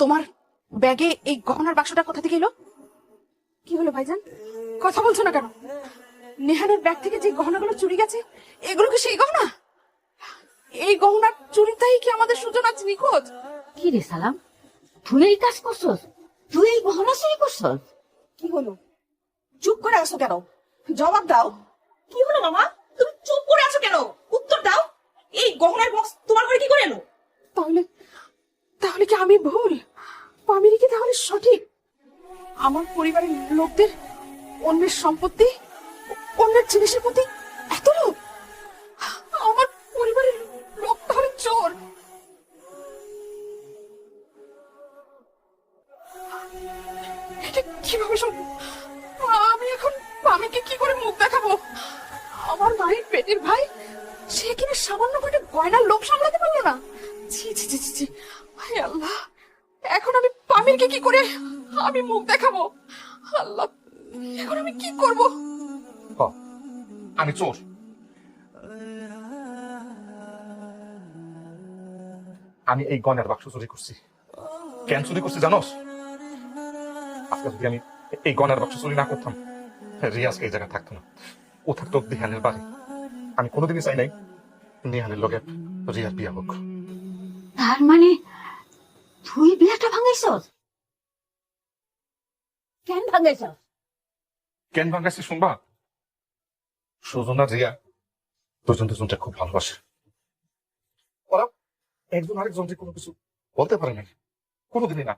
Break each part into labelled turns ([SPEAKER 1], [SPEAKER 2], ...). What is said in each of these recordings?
[SPEAKER 1] তোমার ব্যাগে এই গহনার বাক্সটা কোথা থেকে এলো? কি হলো ভাইজান? কথা বলছো না কেন? নেহানের ব্যাগ থেকে যে গহনাগুলো চুরি গেছে এগুলো কি সেই গহনা? এই গহনার চুরিটাই কি আমাদের সুজন আজ নিখোঁজ?
[SPEAKER 2] কি রে সালাম? তুই এই কাজ করছস? তুই এই গহনা চুরি করছস?
[SPEAKER 1] কি হলো? চুপ করে আছো কেন? জবাব দাও। কি হলো মামা তুমি চুপ করে আছো কেন উত্তর দাও এই গহনার বক্স তোমার ঘরে কি করে এলো তাহলে তাহলে কি আমি ভুল সঠিক। আমার পরিবারের লোকদের অন্যের সম্পত্তি, অন্যের জিনিসের প্রতি এত লোভ? আমার পরিবারের লোক তাহলে চোর। কীভাবে আমি এখন মামিকে কি করে মুখ দেখাবো? আমার মায়ের পেটের ভাই, সে কিনা সামান্য গয়নার লোভ সামলাতে পারল না? ছি ছি ছি ছি আল্লাহ, এখন আমি পামিরকে কি করে আমি মুখ দেখাবো? আল্লাহ এখন আমি কি করব?
[SPEAKER 3] আমি চোর। আমি এই গনের বাক্স চুরি করছি। কেন চুরি করছি জানোস? আজকে যদি আমি এই গনের বাক্স চুরি না করতাম রিয়াজকে এই জায়গায় থাকতো না। ও থাকতো দিহানের বাড়ি। আমি কোনোদিনই চাই নাই নিহানের লগে রিয়ার বিয়া হোক।
[SPEAKER 2] তার মানে তুই বিয়াটা ভাঙাইছস? কেন ভাঙাইছস
[SPEAKER 3] কেন ভাঙ্গাইছি শুনবা? রিয়া দুজন দুজনটা খুব ভালোবাসে। ওরা একজন আরেকজনকে কোনো কিছু বলতে পারে না কোনোদিনই না।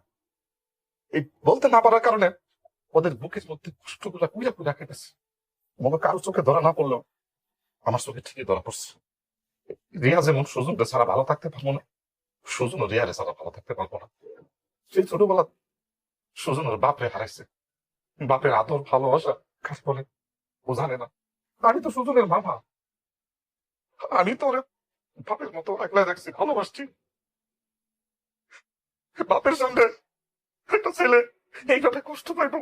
[SPEAKER 3] এই বলতে না পারার কারণে ওদের বুকের মধ্যে কষ্টগুলা কুইরা কুইরা কেটেছে মনে কারও চোখে ধরা না পড়লেও আমার চোখে ঠিকই ধরা পড়ছে। রিয়া যেমন সুজনকে ছাড়া ভালো থাকতে পারব না সুজন ও রিয়ারে ছাড়া ভালো থাকতে পারব না। সেই ছোটবেলা সুজনের বাপরে হারাইছে। বাপের আদর, ভালোবাসা, কাজ বলে ও না। আমি তো সুজনের মামা। আমি তো ওরে বাপের মতো একলা রাখছি ভালোবাসছি। বাপের সামনে একটা ছেলে এইভাবে কষ্ট পাইব।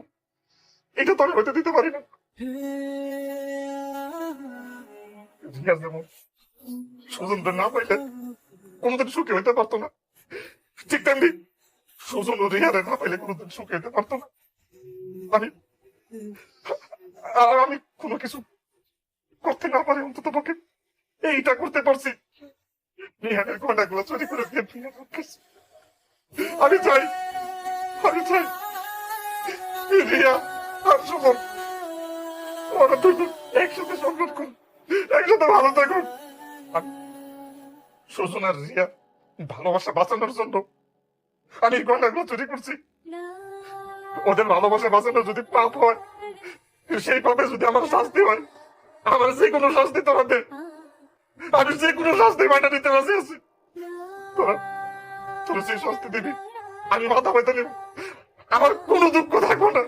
[SPEAKER 3] এটা তো আমি হইতে দিতে পারি না। রিয়াজ সুজনদের না পাইলে কোনোদিন সুখী হইতে পারতো না। ঠিক তেমনি সুজন ও রিয়ারে না পাইলে কোনোদিন সুখী হইতে পারতো না। আমি আমি কোনো কিছু করতে না পারি অন্তত এইটা করতে পারছি। চুরি করে দিয়ে আমি চাই আমি চাই রিয়া আর সুমন, ওরা দুজন একসাথে সংগ্রাম করুন একসাথে ভালো থাকুন সুজন আর রিয়া ভালোবাসা বাঁচানোর জন্য আমি গয়নাগুলো চুরি করছি। ওদের ভালোবাসা বাঁচানো যদি পাপ হয়, সেই পাপে যদি আমার শাস্তি হয়, আমার যে কোনো শাস্তি তোমাদের আমি যে কোনো শাস্তি মাটা নিতে রাজি আছি। তোরা তোরা সেই শাস্তি দিবি, আমি মাথা পেতে নেব। আমার কোনো দুঃখ থাকব না।